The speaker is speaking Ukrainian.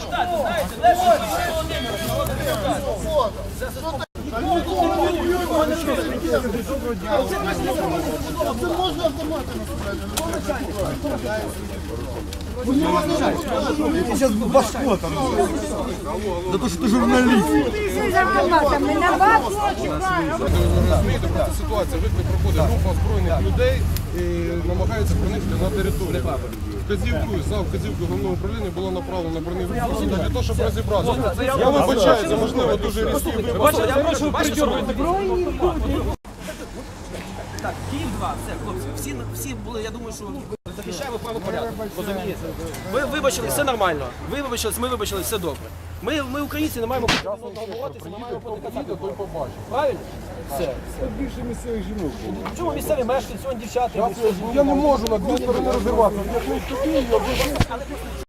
депутати, знаєте, Лещенко Володимир, народний депутат. Це можна. За то, журналист. З автоматами на ситуація виклик проходить група озброєних людей і намагається проникнути на територію. Вказівку, за вказівку головного управління було направлено на броневу для того, щоб розібратися. Я вибачаюся, можливо, дуже різкі випадки. Я прошу приділити. Так, Київ 2, все, хлопці, всі, всі були, я думаю, що захищаємо правопорядок, розумієте? Ви вибачили, все нормально. Ви вибачились, ми вибачились, все добре. Ми, ми українці, не маємо одного боротися, не маємо проти казати. Правильно? Все. Більше місцевих жінок. Чому місцеві мешканці, сьогодні дівчата? Я не можу на дві сторони розірватися. Я не ступінь, я